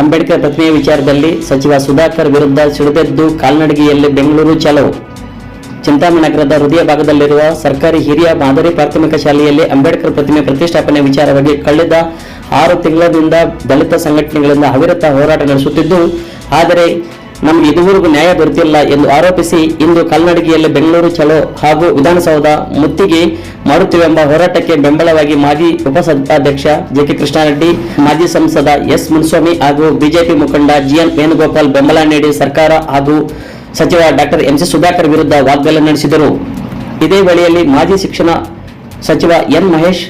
ಅಂಬೇಡ್ಕರ್ ಪ್ರತಿಮೆಯ ವಿಚಾರದಲ್ಲಿ ಸಚಿವ ಸುಧಾಕರ್ ವಿರುದ್ಧ ಸಿಡಿದೆದ್ದು ಕಾಲ್ನಡಿಗೆಯಲ್ಲಿ ಬೆಂಗಳೂರು ಚಲೋ ಚಿಂತಾಮಣಿ ನಗರದ ಹೃದಯ ಭಾಗದಲ್ಲಿರುವ ಸರ್ಕಾರಿ ಹಿರಿಯ ಮಾದರಿ ಪ್ರಾಥಮಿಕ ಶಾಲೆಯಲ್ಲಿ ಅಂಬೇಡ್ಕರ್ ಪ್ರತಿಮೆ ಪ್ರತಿಷ್ಠಾಪನೆ ವಿಚಾರವಾಗಿ ಕಳೆದ ಆರು ತಿಂಗಳಿಂದ ದಲಿತ ಸಂಘಟನೆಗಳಿಂದ ಅವಿರತ ಹೋರಾಟ ನಡೆಸುತ್ತಿದ್ದು, ಆದರೆ ನಮಗೆ ಇದುವರೆಗೂ ನ್ಯಾಯ ದೊರೆತಿಲ್ಲ ಎಂದು ಆರೋಪಿಸಿ ಇಂದು ಕಲ್ನಡಿಗೆಯಲ್ಲಿ ಬೆಂಗಳೂರು, ಚಲೋ ಹಾಗೂ ವಿಧಾನಸೌಧ ಮುತ್ತಿಗೆ ಮಾಡುತ್ತಿವೆಂಬ ಹೋರಾಟಕ್ಕೆ ಬೆಂಬಲವಾಗಿ ಮಾಜಿ ಉಪಸಭಾಧ್ಯಕ್ಷ ಜೆಕೆ ಕೃಷ್ಣಾರೆಡ್ಡಿ, ಮಾಜಿ ಸಂಸದ ಎಸ್ ಮುನ್ಸ್ವಾಮಿ ಹಾಗೂ ಬಿಜೆಪಿ ಮುಖಂಡ ಜಿಎನ್ ವೇಣುಗೋಪಾಲ್ ಬೆಂಬಲ ನೀಡಿ ಸರ್ಕಾರ ಹಾಗೂ ಸಚಿವ ಡಾಕ್ಟರ್ ಎಂಸಿ ಸುಧಾಕರ್ ವಿರುದ್ಧ ವಾಗ್ದಾಳಿ ನಡೆಸಿದರು. ಇದೇ ವೇಳೆಯಲ್ಲಿ ಮಾಜಿ ಶಿಕ್ಷಣ ಸಚಿವ ಎನ್ ಮಹೇಶ್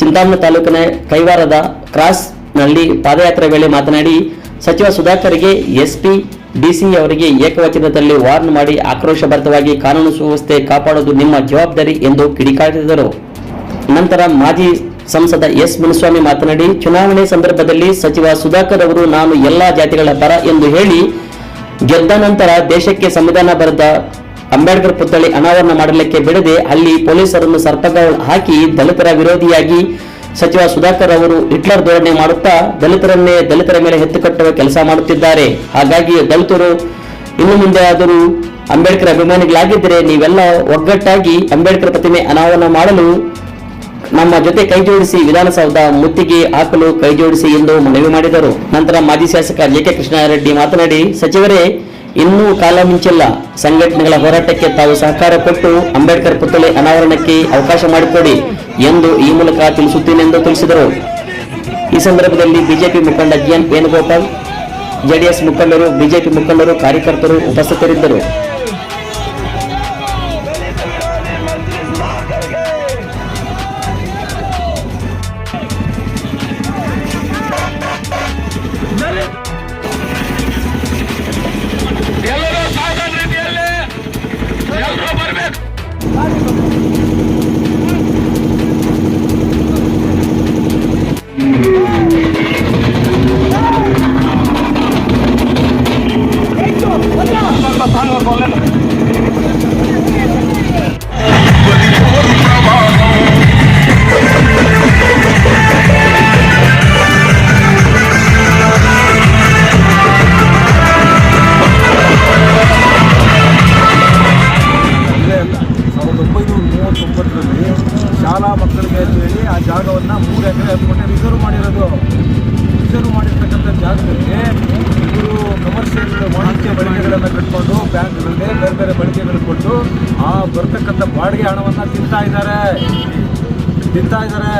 ಚಿಂತಾಮಣಿ ತಾಲೂಕಿನ ಕೈವಾರದ ಕ್ರಾಸ್ನಲ್ಲಿ ಪಾದಯಾತ್ರೆ ವೇಳೆ ಮಾತನಾಡಿ, ಸಚಿವ ಸುಧಾಕರ್ಗೆ ಎಸ್ಪಿ ಡಿಸಿ ಅವರಿಗೆ ಏಕವಚನದಲ್ಲಿ ವಾರ್ನ್ ಮಾಡಿ ಆಕ್ರೋಶಭರಿತವಾಗಿ ಕಾನೂನು ಸುವ್ಯವಸ್ಥೆ ಕಾಪಾಡುವುದು ನಿಮ್ಮ ಜವಾಬ್ದಾರಿ ಎಂದು ಕಿಡಿಕಾರಿದರು. ನಂತರ ಮಾಜಿ ಸಂಸದ ಎಸ್ ಮುನಿಸ್ವಾಮಿ ಮಾತನಾಡಿ, ಚುನಾವಣೆ ಸಂದರ್ಭದಲ್ಲಿ ಸಚಿವ ಸುಧಾಕರ್ ಅವರು, ನಾನು ಎಲ್ಲಾ ಜಾತಿಗಳ ಪರ ಎಂದು ಹೇಳಿ ಗೆದ್ದ ನಂತರ ದೇಶಕ್ಕೆ ಸಂವಿಧಾನ ಬರೆದ ಅಂಬೇಡ್ಕರ್ ಪುತ್ಥಳಿ ಅನಾವರಣ ಮಾಡಲಿಕ್ಕೆ ಬಿಡದೆ ಅಲ್ಲಿ ಪೊಲೀಸರನ್ನು ಸರ್ಪಗಾವಲು ಹಾಕಿ ದಲಿತರ ವಿರೋಧಿಯಾಗಿ ಸಚಿವ ಸುಧಾಕರ್ ಅವರು ಹಿಟ್ಲರ್ ಧೋರಣೆ ಮಾಡುತ್ತಾ ದಲಿತರನ್ನೇ ದಲಿತರ ಮೇಲೆ ಎತ್ತು ಕಟ್ಟುವ ಕೆಲಸ ಮಾಡುತ್ತಿದ್ದಾರೆ. ಹಾಗಾಗಿ ದಲಿತರು ಇನ್ನು ಮುಂದೆ ಆದರೂ ಅಂಬೇಡ್ಕರ್ ಅಭಿಮಾನಿಗಳಾಗಿದ್ದರೆ ನೀವೆಲ್ಲ ಒಗ್ಗಟ್ಟಾಗಿ ಅಂಬೇಡ್ಕರ್ ಪ್ರತಿಮೆ ಅನಾವರಣ ಮಾಡಲು ನಮ್ಮ ಜೊತೆ ಕೈ ಜೋಡಿಸಿ ವಿಧಾನಸೌಧ ಮುತ್ತಿಗೆ ಹಾಕಲು ಕೈ ಜೋಡಿಸಿ ಎಂದು ಮನವಿ ಮಾಡಿದರು. ನಂತರ ಮಾಜಿ ಶಾಸಕ ಜೆಕೆ ಕೃಷ್ಣಾರೆಡ್ಡಿ ಮಾತನಾಡಿ, ಸಚಿವರೇ ಇನ್ನೂ ಕಾಲ ಮಿಂಚಿಲ್ಲ. ಸಂಘಟನೆಗಳ ಹೋರಾಟಕ್ಕೆ ತಾವು ಸಹಕಾರ ಕೊಟ್ಟು ಅಂಬೇಡ್ಕರ್ ಪುತ್ಥಳಿ ಅನಾವರಣಕ್ಕೆ ಅವಕಾಶ ಮಾಡಿಕೊಡಿ ಎಂದು ಈ ಮೂಲಕ ತಿಳಿಸುತ್ತೇನೆಂದು ತಿಳಿಸಿದರು. ಈ ಸಂದರ್ಭದಲ್ಲಿ ಬಿಜೆಪಿ ಮುಖಂಡ ಜಿಎನ್ ವೇಣುಗೋಪಾಲ್, ಜೆಡಿಎಸ್ ಮುಖಂಡರು, ಬಿಜೆಪಿ ಮುಖಂಡರು, ಕಾರ್ಯಕರ್ತರು ಉಪಸ್ಥಿತರಿದ್ದರು. ಶಾಲಾ ಮಕ್ಕಳಿಗೆ ಅಂತ ಹೇಳಿ ಆ ಜಾಗವನ್ನು ಮೂರು ಎಕರೆ ಹತ್ತು ರಿಸರ್ವ್ ಮಾಡಿರೋದು. ರಿಸರ್ವ್ ಮಾಡಿರ್ತಕ್ಕಂಥ ಜಾಗದಲ್ಲಿ ಇವರು ಕಮರ್ಷಿಯಲ್ ವಾಣಿಜ್ಯ ಬಳಕೆಗಳನ್ನು ಕಟ್ಕೊಂಡು ಬ್ಯಾಂಕ್ಗಳಿಗೆ ಬೇರೆ ಬೇರೆ ಬಳಕೆಗಳು ಕೊಟ್ಟು ಆ ಬರ್ತಕ್ಕಂಥ ಬಾಡಿಗೆ ಹಣವನ್ನು ತಿಂತಾ ಇದ್ದಾರೆ. ತಿಂತಾ ಇದ್ದಾರೆ.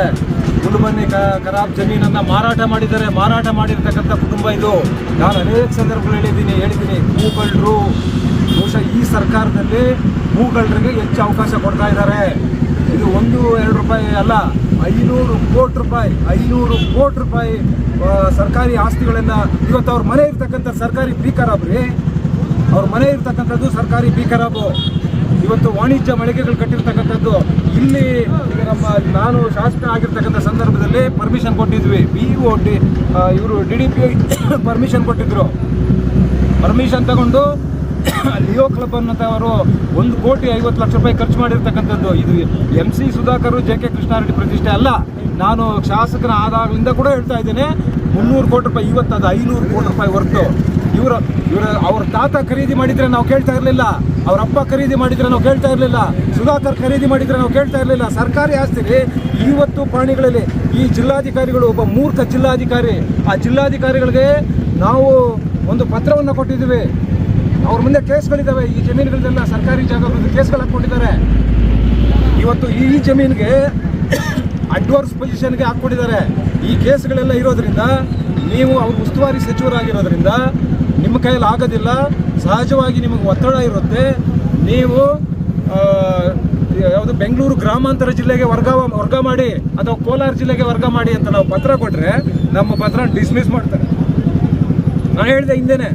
ಕುಟುಂಬನಿ ಖರಾಬ್ ಜಮೀನನ್ನು ಮಾರಾಟ ಮಾಡಿದ್ದಾರೆ. ಮಾರಾಟ ಮಾಡಿರ್ತಕ್ಕಂಥ ಕುಟುಂಬ ಇದು. ನಾನು ಅನೇಕ ಸಂದರ್ಭಗಳು ಹೇಳಿದ್ದೀನಿ ಹೇಳಿದ್ದೀನಿ ಭೂಗಳ್ರು ಬಹುಶಃ ಈ ಸರ್ಕಾರದಲ್ಲಿ ಭೂಗಳರಿಗೆ ಹೆಚ್ಚು ಅವಕಾಶ ಕೊಡ್ತಾ ಇದ್ದಾರೆ. ಇದು ಒಂದು, ಎರಡು ರೂಪಾಯಿ ಅಲ್ಲ, ಐನೂರು ಕೋಟಿ ರೂಪಾಯಿ, ಐನೂರು ಕೋಟಿ ರೂಪಾಯಿ ಸರ್ಕಾರಿ ಆಸ್ತಿಗಳನ್ನು ಇವತ್ತು ಅವ್ರ ಮನೆ ಇರ್ತಕ್ಕಂಥ ಸರ್ಕಾರಿ ಬಿ ಖರಾಬ್ ರೀ. ಅವ್ರ ಮನೆ ಇರ್ತಕ್ಕಂಥದ್ದು ಸರ್ಕಾರಿ ಬಿ ಖರಾಬು ಇವತ್ತು ವಾಣಿಜ್ಯ ಮಳಿಗೆಗಳು ಕಟ್ಟಿರ್ತಕ್ಕಂಥದ್ದು. ಇಲ್ಲಿ ನಮ್ಮ ನಾನು ಶಾಸಕ ಆಗಿರ್ತಕ್ಕಂಥ ಸಂದರ್ಭದಲ್ಲಿ ಪರ್ಮಿಷನ್ ಕೊಟ್ಟಿದ್ವಿ. ಬಿ ಓ ಇವರು ಡಿ ಡಿ ಪರ್ಮಿಷನ್ ಕೊಟ್ಟಿದ್ರು. ಪರ್ಮಿಷನ್ ತಗೊಂಡು ಲಿಯೋ ಕ್ಲಬ್ ಅನ್ನೋಂಥವರು ಒಂದು ಕೋಟಿ ಐವತ್ತು ಲಕ್ಷ ರೂಪಾಯಿ ಖರ್ಚು ಮಾಡಿರ್ತಕ್ಕಂಥದ್ದು. ಇದು M C Sudhakar, J K Krishnareddy ಪ್ರತಿಷ್ಠೆ ಅಲ್ಲ. ನಾನು ಶಾಸಕನ ಆದಾಗಲಿಂದ ಕೂಡ ಹೇಳ್ತಾ ಇದ್ದೇನೆ, ಮುನ್ನೂರು ಕೋಟಿ ರೂಪಾಯಿ ಇವತ್ತು ಅದು ಐನೂರು ಕೋಟಿ ರೂಪಾಯಿ ಹೊರತು ಇವರು, ಇವರ, ಅವ್ರ ತಾತ ಖರೀದಿ ಮಾಡಿದ್ರೆ ನಾವು ಕೇಳ್ತಾ ಇರಲಿಲ್ಲ, ಅವ್ರ ಅಪ್ಪ ಖರೀದಿ ಮಾಡಿದ್ರೆ ನಾವು ಕೇಳ್ತಾ ಇರಲಿಲ್ಲ, ಸುಧಾಕರ್ ಖರೀದಿ ಮಾಡಿದ್ರೆ ನಾವು ಕೇಳ್ತಾ ಇರಲಿಲ್ಲ. ಸರ್ಕಾರಿ ಆಸ್ತಿಲಿ ಇವತ್ತು ಪ್ರಾಣಿಗಳಲ್ಲಿ ಈ ಜಿಲ್ಲಾಧಿಕಾರಿಗಳು ಒಬ್ಬ ಮೂರ್ಖ ಜಿಲ್ಲಾಧಿಕಾರಿ. ಆ ಜಿಲ್ಲಾಧಿಕಾರಿಗಳಿಗೆ ನಾವು ಒಂದು ಪತ್ರವನ್ನು ಕೊಟ್ಟಿದ್ದೀವಿ. ಅವ್ರ ಮುಂದೆ ಕೇಸ್ಗಳಿದ್ದಾವೆ ಈ ಜಮೀನುಗಳನ್ನೆಲ್ಲ ಸರ್ಕಾರಿ ಜಾಗಗಳಲ್ಲಿ ಕೇಸ್ಗಳು ಹಾಕ್ಕೊಂಡಿದ್ದಾರೆ. ಇವತ್ತು ಈ ಜಮೀನಿಗೆ ಅಡ್ವಾನ್ಸ್ ಪೊಸಿಷನ್ಗೆ ಹಾಕ್ಕೊಂಡಿದ್ದಾರೆ. ಈ ಕೇಸ್ಗಳೆಲ್ಲ ಇರೋದ್ರಿಂದ ನೀವು ಅವ್ರ ಉಸ್ತುವಾರಿ ಸಚಿವರಾಗಿರೋದ್ರಿಂದ ನಿಮ್ಮ ಕೈಯಲ್ಲಿ ಆಗೋದಿಲ್ಲ. ಸಹಜವಾಗಿ ನಿಮಗೆ ಒತ್ತಡ ಇರುತ್ತೆ. ನೀವು ಯಾವುದು ಬೆಂಗಳೂರು ಗ್ರಾಮಾಂತರ ಜಿಲ್ಲೆಗೆ ವರ್ಗ ವರ್ಗ ಮಾಡಿ ಅಥವಾ ಕೋಲಾರ ಜಿಲ್ಲೆಗೆ ವರ್ಗ ಮಾಡಿ ಅಂತ ನಾವು ಪತ್ರ ಕೊಟ್ಟರೆ ನಮ್ಮ ಪತ್ರ ಡಿಸ್ಮಿಸ್ ಮಾಡ್ತಾರೆ. ನಾನು ಹೇಳಿದೆ ಹಿಂದೆನೆ.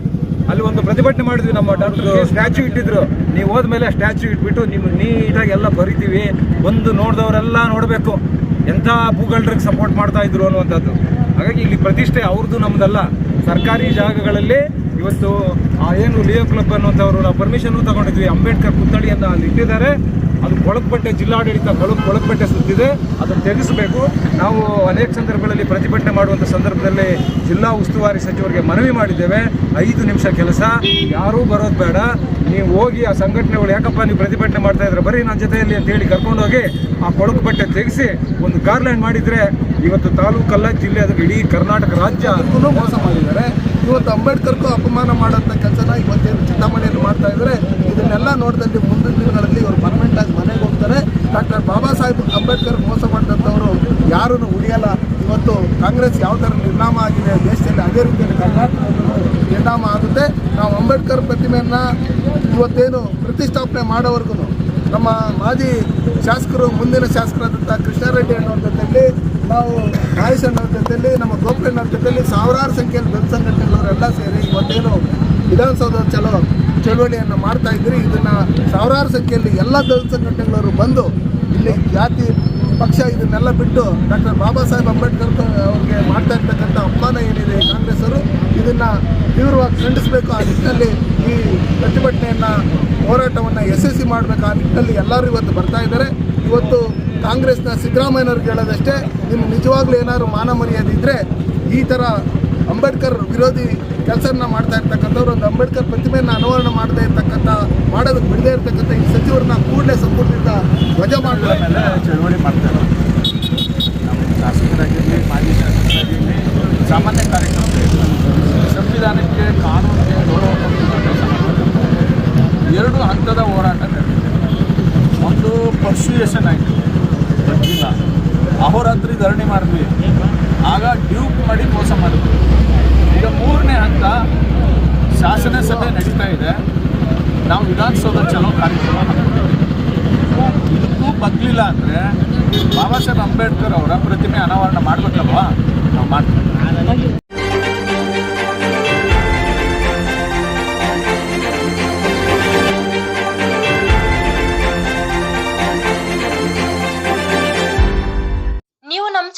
ಅಲ್ಲಿ ಒಂದು ಪ್ರತಿಭಟನೆ ಮಾಡಿದ್ವಿ, ನಮ್ಮ ಡಾಕ್ಟರ್ ಸ್ಟ್ಯಾಚ್ಯೂ ಇಟ್ಟಿದ್ರು. ನೀವು ಹೋದ್ಮೇಲೆ ಸ್ಟ್ಯಾಚ್ಯೂ ಇಟ್ಬಿಟ್ಟು ನಿಮ್ಮ ನೀಟಾಗಿ ಎಲ್ಲ ಬರಿತೀವಿ. ಬಂದು ನೋಡಿದವರೆಲ್ಲ ನೋಡಬೇಕು. ಎಂಥ ಭೂಗಳ್ರಿಗೆ ಸಪೋರ್ಟ್ ಮಾಡ್ತಾ ಇದ್ರು ಅನ್ನುವಂಥದ್ದು. ಹಾಗಾಗಿ ಇಲ್ಲಿ ಪ್ರತಿಷ್ಠೆ ಅವ್ರದ್ದು ನಮ್ಮದಲ್ಲ ಸರ್ಕಾರಿ ಜಾಗಗಳಲ್ಲಿ ಇವತ್ತು ಏನು ಲಿಯೋ ಕ್ಲಬ್ ಅನ್ನುವಂಥವ್ರು ನಾವು ಪರ್ಮಿಷನ್ನು ತಗೊಂಡಿದ್ವಿ. ಅಂಬೇಡ್ಕರ್ ಪುತ್ಥಳಿಯನ್ನು ಅಲ್ಲಿ ಇಟ್ಟಿದ್ದಾರೆ. ಅದು ಕೊಳಕುಬಟ್ಟೆ ಜಿಲ್ಲಾಡಳಿತ ಕೊಳಕು ಕೊಳಕುಬಟ್ಟೆ ಸುತ್ತಿದೆ ಅದನ್ನು ತೆಗೆಸಬೇಕು. ನಾವು ಅನೇಕ ಸಂದರ್ಭಗಳಲ್ಲಿ ಪ್ರತಿಭಟನೆ ಮಾಡುವಂಥ ಸಂದರ್ಭದಲ್ಲಿ ಜಿಲ್ಲಾ ಉಸ್ತುವಾರಿ ಸಚಿವರಿಗೆ ಮನವಿ ಮಾಡಿದ್ದೇವೆ. ಐದು ನಿಮಿಷ ಕೆಲಸ. ಯಾರೂ ಬರೋದು ಬೇಡ. ನೀವು ಹೋಗಿ ಆ ಸಂಘಟನೆಗಳು ಯಾಕಪ್ಪ ನೀವು ಪ್ರತಿಭಟನೆ ಮಾಡ್ತಾ ಇದ್ರೆ ಬರೀ ನನ್ನ ಜೊತೆಯಲ್ಲಿ ಅಂತ ಹೇಳಿ ಕರ್ಕೊಂಡೋಗಿ ಆ ಕೊಳಕು ಬಟ್ಟೆ ತೆಗೆಸಿ ಒಂದು ಗಾರ್ಲ್ಯಾಂಡ್ ಮಾಡಿದರೆ ಇವತ್ತು ತಾಲೂಕಲ್ಲ ಜಿಲ್ಲೆ ಅದಕ್ಕೆ ಇಡೀ ಕರ್ನಾಟಕ ರಾಜ್ಯ ಅದಕ್ಕೂ ಮೋಸ ಮಾಡಿದ್ದಾರೆ. ಇವತ್ತು ಅಂಬೇಡ್ಕರ್ಗೂ ಅಪಮಾನ ಮಾಡೋಂಥ ಕೆಲಸನ ಇವತ್ತೇನು ಚಿಂತಾಮಣಿಯಲ್ಲಿ ಮಾಡ್ತಾ ಇದ್ದಾರೆ. ಇದನ್ನೆಲ್ಲ ನೋಡಿದಲ್ಲಿ ಮುಂದಿನ ದಿನಗಳಲ್ಲಿ ಇವರು ಪರ್ಮನೆಂಟ್ ಆಗಿ ಮನೆಗೆ ಹೋಗ್ತಾರೆ. ಡಾಕ್ಟರ್ ಬಾಬಾ ಸಾಹೇಬ್ ಅಂಬೇಡ್ಕರ್ ಮೋಸ ಮಾಡಿದಂಥವರು ಯಾರೂ ಉಳಿಯಲ್ಲ. ಇವತ್ತು ಕಾಂಗ್ರೆಸ್ ಯಾವ ಥರ ನಿರ್ಣಾಮ ಆಗಿದೆ, ದೇಶದಲ್ಲಿ ಅದೇ ರೀತಿಯಲ್ಲಿ ಕರ್ನಾಟಕದಲ್ಲೂ ನಿರ್ಣಾಮ ಆಗುತ್ತೆ. ನಾವು ಅಂಬೇಡ್ಕರ್ ಪ್ರತಿಮೆಯನ್ನು ಇವತ್ತೇನು ಪ್ರತಿಷ್ಠಾಪನೆ ಮಾಡೋವರೆಗೂ ನಮ್ಮ ಮಾಜಿ ಶಾಸಕರು, ಮುಂದಿನ ಶಾಸಕರಾದಂಥ ಕೃಷ್ಣಾರೆಡ್ಡಿ ಅನ್ನೋ ಜೊತೆಯಲ್ಲಿ, ನಾವು ರಾಯೇಶ್ ಅನ್ನೋ ಜೊತೆಯಲ್ಲಿ, ನಮ್ಮ ಗೋಪಣ್ಣವ್ರ ಜೊತೆಯಲ್ಲಿ ಸಾವಿರಾರು ಸಂಖ್ಯೆಯಲ್ಲಿ ದಲಿತ ಸಂಘಟನೆಗಳವರೆಲ್ಲ ಸೇರಿ ಇವತ್ತೇನು ವಿಧಾನಸೌಧ ಚಲೋ ಚಳುವಳಿಯನ್ನು ಮಾಡ್ತಾ ಇದ್ರಿ ಇದನ್ನು ಸಾವಿರಾರು ಸಂಖ್ಯೆಯಲ್ಲಿ ಎಲ್ಲ ದಲಿತ ಸಂಘಟನೆಗಳವರು ಬಂದು ಇಲ್ಲಿ ಜಾತಿ ಪಕ್ಷ ಇದನ್ನೆಲ್ಲ ಬಿಟ್ಟು ಡಾಕ್ಟರ್ ಬಾಬಾ ಸಾಹೇಬ್ ಅಂಬೇಡ್ಕರ್ ಅವ್ರಿಗೆ ಮಾಡ್ತಾ ಇರ್ತಕ್ಕಂಥ ಅಪಮಾನ ಏನಿದೆ ಕಾಂಗ್ರೆಸ್ಸರು ಇದನ್ನು ತೀವ್ರವಾಗಿ ಖಂಡಿಸಬೇಕು. ಆ ನಿಟ್ಟಿನಲ್ಲಿ ಈ ಪ್ರತಿಭಟನೆಯನ್ನು, ಹೋರಾಟವನ್ನು ಯಶಸ್ವಿ ಮಾಡಬೇಕು. ಆ ನಿಟ್ಟಿನಲ್ಲಿ ಎಲ್ಲರೂ ಇವತ್ತು ಬರ್ತಾ ಇದ್ದಾರೆ. ಇವತ್ತು ಕಾಂಗ್ರೆಸ್ನ ಸಿದ್ದರಾಮಯ್ಯನವ್ರಿಗೆ ಹೇಳೋದಷ್ಟೇ ನಿಮ್ಗೆ ನಿಜವಾಗ್ಲೂ ಏನಾದರೂ ಮಾನ ಮರ್ಯಾದೆ ಇದ್ದರೆ ಈ ಥರ ಅಂಬೇಡ್ಕರ್ ವಿರೋಧಿ ಕೆಲಸನ ಮಾಡ್ತಾ ಇರ್ತಕ್ಕಂಥವ್ರು, ಒಂದು ಅಂಬೇಡ್ಕರ್ ಪ್ರತಿಮೆಯನ್ನು ಅನಾವರಣ ಮಾಡದೇ ಇರ್ತಕ್ಕಂಥ, ಮಾಡೋದಕ್ಕೆ ಬಿಡದೇ ಇರತಕ್ಕಂಥ ಈ ಸಚಿವರನ್ನ ಕೂಡಲೇ ಸಂಪುಟದಿಂದ ವಜಾ ಮೇಲೆ ಚಳವಳಿ ಮಾಡ್ತಾರೆ ನಮ್ಮ ಶಾಸಕರಾಗಿರಲಿ, ಮಾಜಿ ಶಾಸಕರಾಗಿರಲಿ, ಸಾಮಾನ್ಯ ಕಾರ್ಯಕ್ರಮ ಸಂವಿಧಾನಕ್ಕೆ ಕಾನೂನಿಗೆ ಗೌರವ ಎರಡು ಹಂತದ ಹೋರಾಟ ನಡೆದಿದೆ. ಒಂದು ಪರ್ಸುಯೇಷನ್ ಆಯಿತು. ಅಹೋರಾತ್ರಿ ಧರಣಿ ಮಾಡಿದ್ವಿ ಆಗ ಡ್ಯೂಪ್ ಮಾಡಿ ಮೋಸ ಮಾಡಿದ್ರು. ಈಗ ಮೂರನೇ ಹಂತ ಶಾಸನ ಸಭೆ ನಡೀತಾ ಇದೆ. ನಾವು ವಿಧಾನಸೌಧ ಚಲೋ ಕಾರ್ಯಕ್ರಮ ಇದಕ್ಕೂ ಬಗ್ಲಿಲ್ಲ ಅಂದರೆ ಬಾಬಾ ಸಾಹೇಬ್ ಅಂಬೇಡ್ಕರ್ ಅವರ ಪ್ರತಿಮೆ ಅನಾವರಣ ಮಾಡಬೇಕಲ್ವಾ? ನಾವು ಮಾಡ್ತೀವಿ.